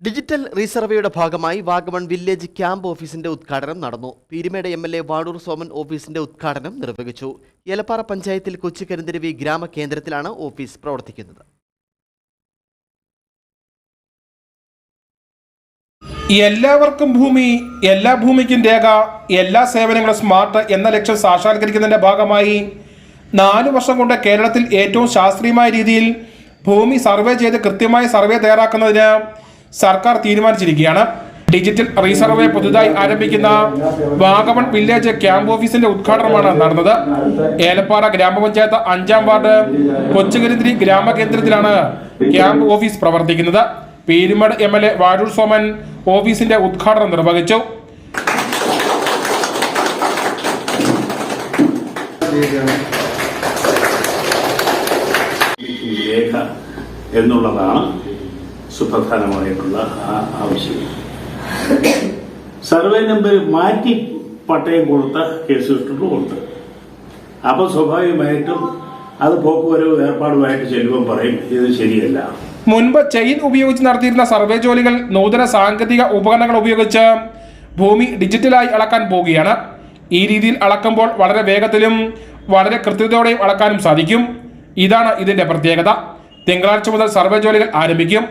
Digital റീസർവേയുടെ ഭാഗമായി Vagamon village camp ഓഫീസിന്റെ ഉദ്ഘാടനം നടന്നു. Peermade M L A Vazhoor Soman ഓഫീസിന്റെ ഉദ്ഘാടനം നിർവഹിച്ചു. ഏലപ്പാറ പഞ്ചായത്തിൽ കൊച്ചുകരിന്തിരുവി ഗ്രാമകേന്ദ്രത്തിലാണ് ഓഫീസ് പ്രവർത്തിക്കുന്നത്. എല്ലാവർക്കും ഭൂമി എല്ലാ ഭൂമിക്കും രേഖ എല്ലാ സേവനങ്ങളും സ്മാർട്ട് എന്ന ലക്ഷ്യം സാക്ഷാത്കരിക്കുന്നതിന്റെ ഭാഗമായി നാലു വർഷം കൊണ്ട് കേരളത്തിൽ ഏറ്റവും ശാസ്ത്രീയമായ രീതിയിൽ ഭൂമി സർവേ ചെയ്ത് കൃത്യമായി സർവേ തയ്യാറാക്കുന്നതിന് സർക്കാർ തീരുമാനിച്ചിരിക്കുകയാണ്. ഡിജിറ്റൽ റീസർവേ പുതുതായി ആരംഭിക്കുന്ന വാഗമൺ വില്ലേജ് ക്യാമ്പ് ഓഫീസിന്റെ ഉദ്ഘാടനമാണ് നടന്നത്. ഏലപ്പാറ ഗ്രാമപഞ്ചായത്ത് അഞ്ചാം വാർഡ് കൊച്ചുകരിന്തിരി ഗ്രാമകേന്ദ്രത്തിലാണ് ക്യാമ്പ് ഓഫീസ് പ്രവർത്തിക്കുന്നത്. Peermade M L A Vazhoor Soman ഓഫീസിന്റെ ഉദ്ഘാടനം നിർവഹിച്ചു. എന്നുള്ളതാണ് സുപ്രധാനമായിട്ടുള്ള ആ ആവശ്യം സർവേ നമ്പർ മാറ്റി പട്ടയം കൊടുത്ത കേസ് കേസുകളുണ്ട് അപ്പൊ സ്വാഭാവികമായിട്ടും അത് പോക്കുവരവ് ഏർപ്പാടുമായിട്ട് ചെല്ലുമ്പോൾ പറയും ഇത് ശരിയല്ല. മുൻപ് ചെയിൻ ഉപയോഗിച്ച് നടത്തിയിരുന്ന സർവേ ജോലികൾ നൂതന സാങ്കേതിക ഉപകരണങ്ങൾ ഉപയോഗിച്ച് ഭൂമി ഡിജിറ്റലായി അളക്കാൻ പോവുകയാണ്. ഈ രീതിയിൽ അളക്കുമ്പോൾ വളരെ വേഗത്തിലും വളരെ കൃത്യതയോടെയും അളക്കാനും സാധിക്കും. ഇതാണ് ഇതിന്റെ പ്രത്യേകത. തിങ്കളാഴ്ച മുതൽ സർവേ ജോലികൾ ആരംഭിക്കും.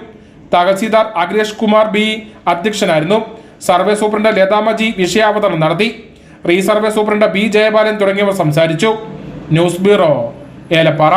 തഹസീൽദാർ അഖിലേഷ് കുമാർ ബി അധ്യക്ഷനായിരുന്നു. സർവേ സൂപ്രണ്ട് ലതാമജി വിഷയാവതരണം നടത്തി. റീസർവേ സൂപ്രണ്ട് ബി ജയബാലൻ തുടങ്ങിയവർ സംസാരിച്ചു. News bureau Elappara.